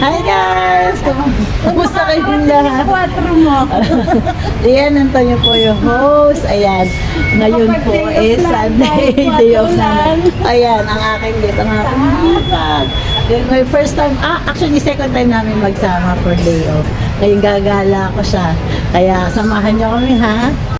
Hi guys! Kumusta kayong lahat? Quatro mo. Ayan, Antonio po yung host. Ayan, ngayon po is Sunday, day of namin. Ayan, ang aking guest, ang aking. Then, my first time, ah, actually second time namin magsama for day off. Ngayon gagala ko siya. Kaya samahan niyo kami ha.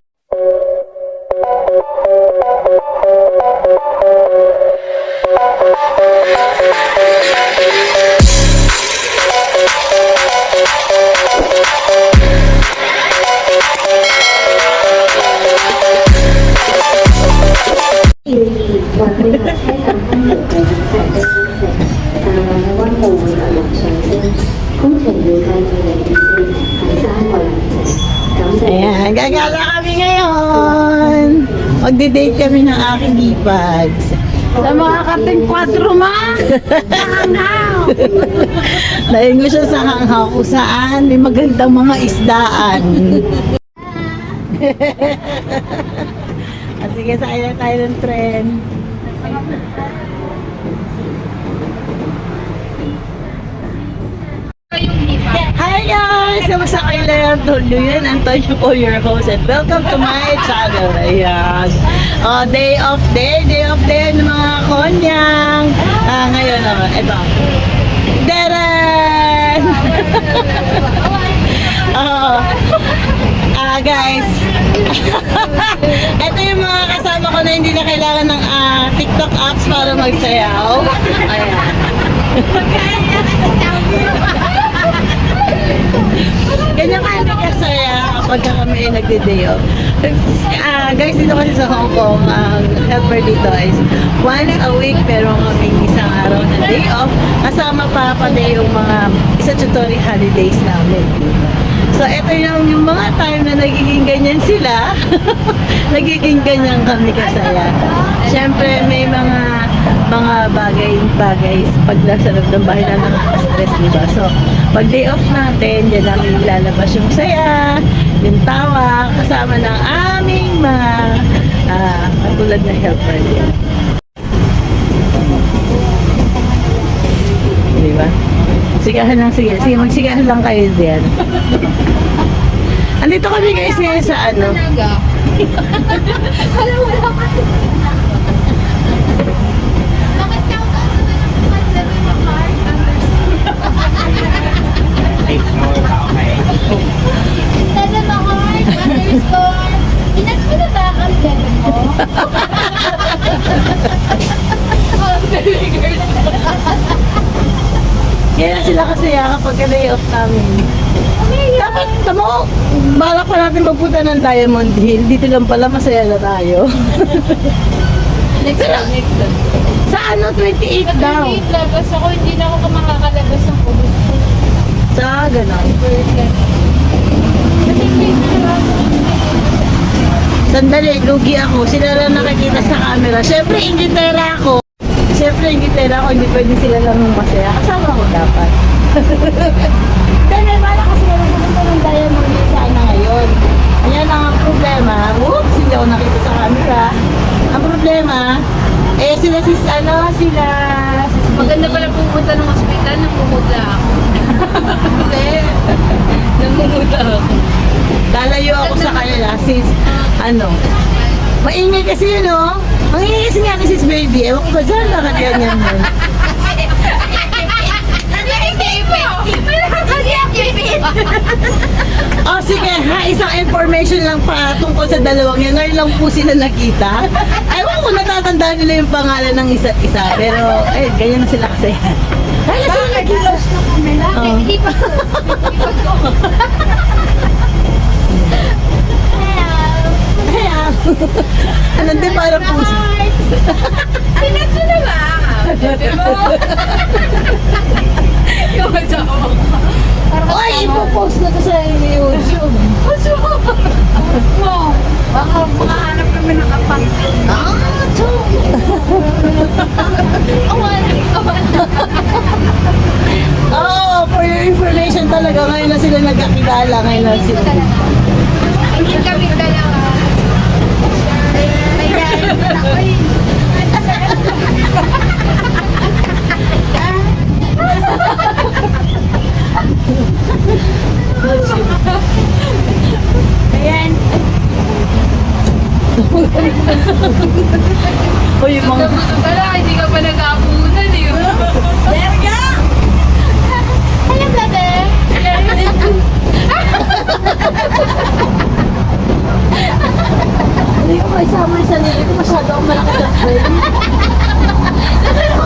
Ayan, gagala kami ngayon. Magde-date kami ng aking hipags. Sa mga kating quatro ma. Hangaw. Dahil ko siya sa hanghaw kung saan may magandang mga isdaan. At sige, sakay na tayo ng tren. Guys! Kamusta kayo lahat? Tulyo yan. Antonio po your host and welcome to my channel. Ayan. Oh, day of day, day of day ng mga konyang. Ah, ngayon naman, ito. Deren! Oo. Ah, guys. Ito yung mga kasama ko na hindi na kailangan ng ah, TikTok apps para magsayaw. Ayan. Ganyan kami kasaya kapag kami ay nagde-day off. Ah, guys, dito kasi sa Hong Kong, ang helper dito is once a week meron kaming isang araw na day off. Kasama pa pati yung mga isa tutorial holidays namin. So, ito yung, yung mga time na nagiging ganyan sila. nagiging ganyan kami kasaya. Siyempre, may mga mga bagay-bagay pag nasa loob ng bahay na nakaka-stress, di? So, pag day off natin, dyan namin ilalabas yung saya, yung tawa, kasama ng aming mga ah, katulad na helper din. Di ba? Sigahan lang, sige. Sige, magsigahan lang kayo diyan. Andito kami guys ngayon sa ano. Alam mo lang. Bakit ka magsabi mo heart Instead of a heart, underscore. Inas mo na ba ang ganun mo? Kaya na sila kasaya kapag ka-day off namin. Dapat, tamo, balak pa natin magpunta ng Diamond Hill. Dito lang pala, masaya na tayo. Next time, next time. sa ano, 28 daw. Kapag labas ako, hindi na ako makakalabas ng kubos. Sa ganon. Sandali, lugi ako. Sila lang nakikita sa camera. Siyempre, ingitera ako. Siyempre, ingitera ako. Hindi pwede sila lang masaya. Kasama ko dapat. Then, may bala kasi kami pumunta ng Diamond Hill sana ngayon. Ayan ang problema. Whoops, hindi ako nakita sa camera. Ang problema, eh sila sis, ano, sila... sis Maganda pala pumunta ng ospital, namumula ako. Hindi. Namumula ako. Lalayo ako sa since, ano, maingay kasi yun, oh. Ang ingay kasi nga ni sis baby. Ewan ko ba dyan, bakit ganyan yun? Oh, sige ha, isang information lang pa tungkol sa dalawang yan. Ngayon lang po sila nakita. Ewan ko, natatandaan nila yung pangalan ng isa't isa. Pero, eh, ganyan na sila kasi. Kaya sila nakita. Oh. Hindi pa ko. Kaya, ano din para po. Pinat mo na ba? Bebe mo. Yung asawa ko. Oy, ipopost na ko sa YouTube. Mo. Baka makahanap kami ng kapang. Ah, so. Awan. Awan. Oh, for your information talaga, ngayon na sila nagkakilala. Ngayon na sila. Hindi kami dalawa. Ayan. O yung mga... Wala, hindi ka pa nag-aapunan eh. Verga! Alam ba, be? Hindi ko maisama yung sarili ko. Masyado akong malakas sa frame.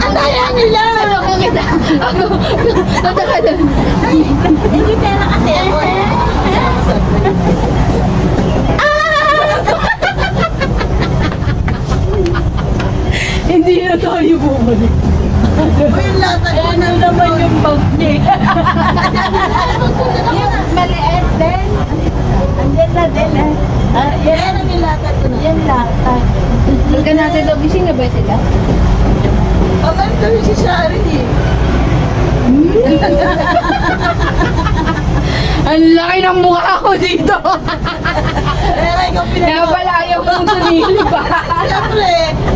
Kaya nila! Ako kita. Ako. Punta ka doon. Hindi pera kasi ako eh. Hindi na tayo bumalik. Uy, lata ko na naman yung bag niya. Maliit din. Andyan na din eh. Ah, yan ko na. Yan lata. Huwag ka natin daw. Gising na ba sila? Pagal kami si Shari eh. Ang laki ng mukha ko dito. Pero ikaw Kaya pinagawa. pala ayaw kong sumili pa. Siyempre,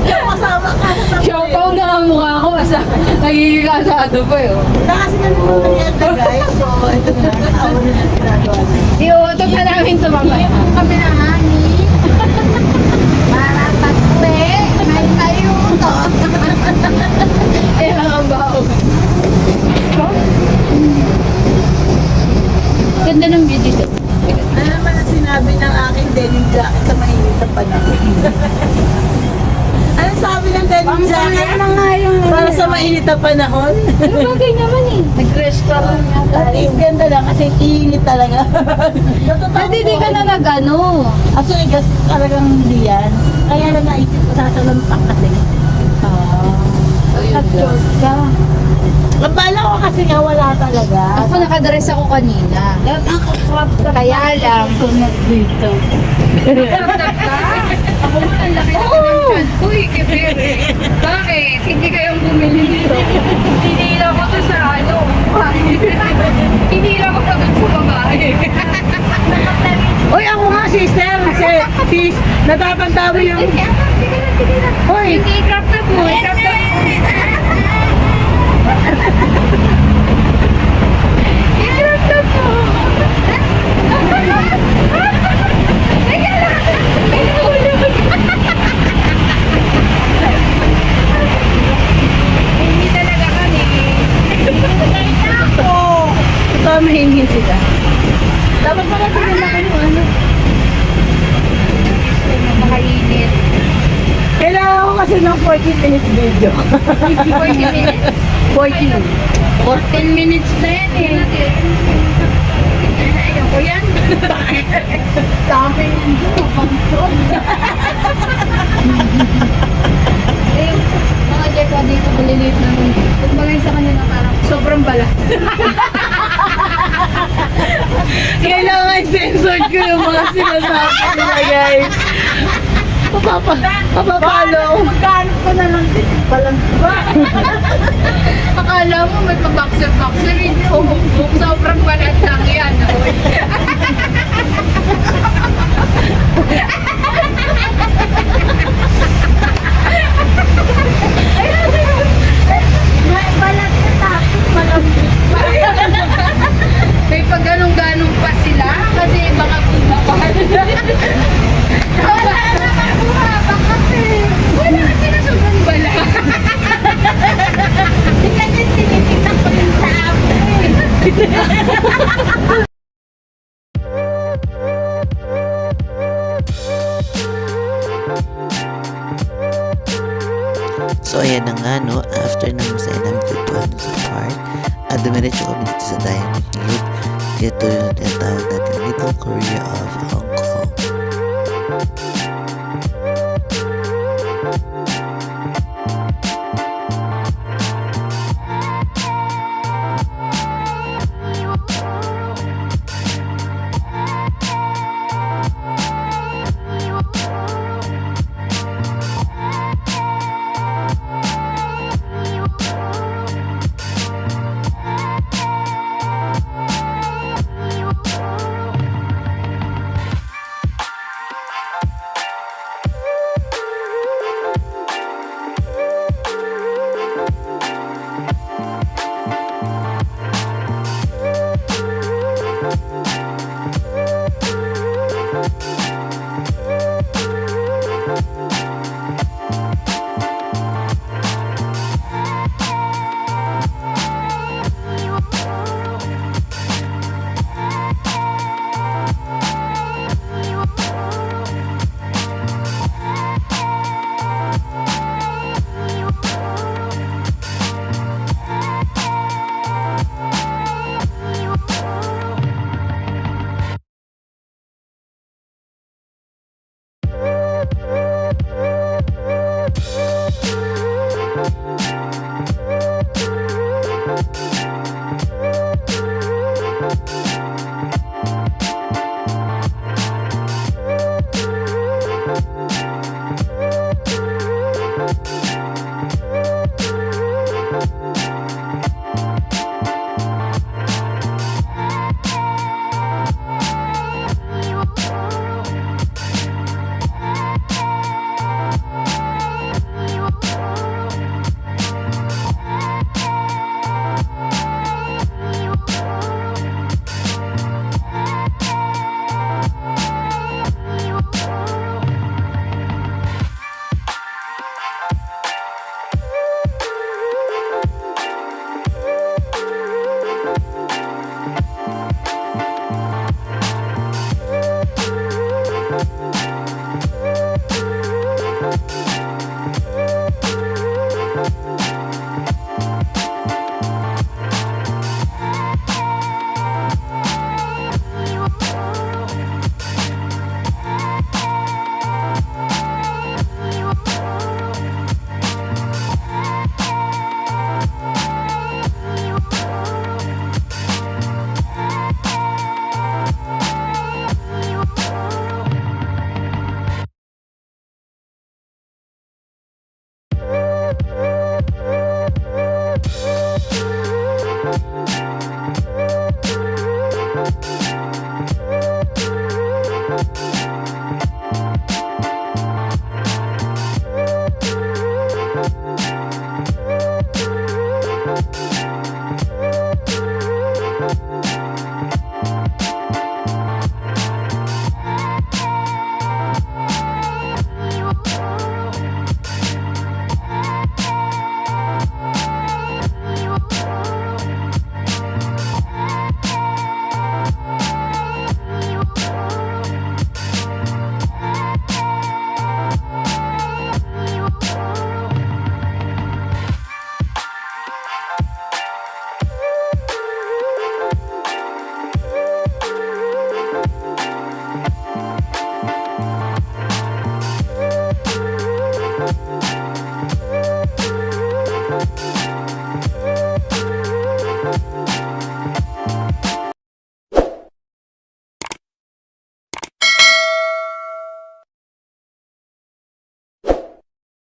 yung kasama ka sa Siopaw na ang mukha ko. Basta nagiging kasado pa eh. oh. Na kasi nalimutan niya ito guys. So, ito na. Ako na lang ginagawa niya. Iutot na namin ito mamaya. Kami na hani. Para tatwe. May tayo to. Eh, ang baog. Ganda ng view dito. Ano naman ang sinabi ng aking denim jacket sa mainit na panahon? ano sabi ng denim jacket? Para sa mainit na panahon? Pero bagay naman eh. Nag-restaurant nga At least ganda lang kasi init talaga. Pwede di ka na nag-ano. Actually, gas talagang hindi yan. Kaya lang naisip ko sasalampak kasi. Nag-close ka. Kabala ko kasi nga wala talaga. Ako nakadress ako kanina. Kaya lang. Sunod dito. Ako mo ang laki na ng chan ko eh. Bakit? Hindi kayong bumili dito. Hinila ko to sa ano. Hinila ko pa dun sa babae. Uy, ako nga sister. Si, sis, natatantabi yung... Hoy, Yung i-crop na po. I-crop na po. Teka lang. Inulog. Hindi talaga kami. ito mahinhin sila. Dapat pala sila na kayo, ano? Makainit. Kailangan ko kasi ng 40 minutes video. 40 minutes. 14. 14 minutes na yan eh. Ayoko yan. Dami yung Eh, mga jekwa dito maliliit na nun. Pag bagay sa kanila parang sobrang balat. Kailangan i-censored ko yung mga sinasabi nila, guys. Papapa, papapalo. Magkano ko na lang din. Palang ba? Akala mo may pa-boxer-boxer hindi umumbok. Sobrang balat lang yan. May pag ganong-ganong pa at dumiretso kami dito sa Diamond Cave. Ito yung tinatawag natin Little Korea of Hong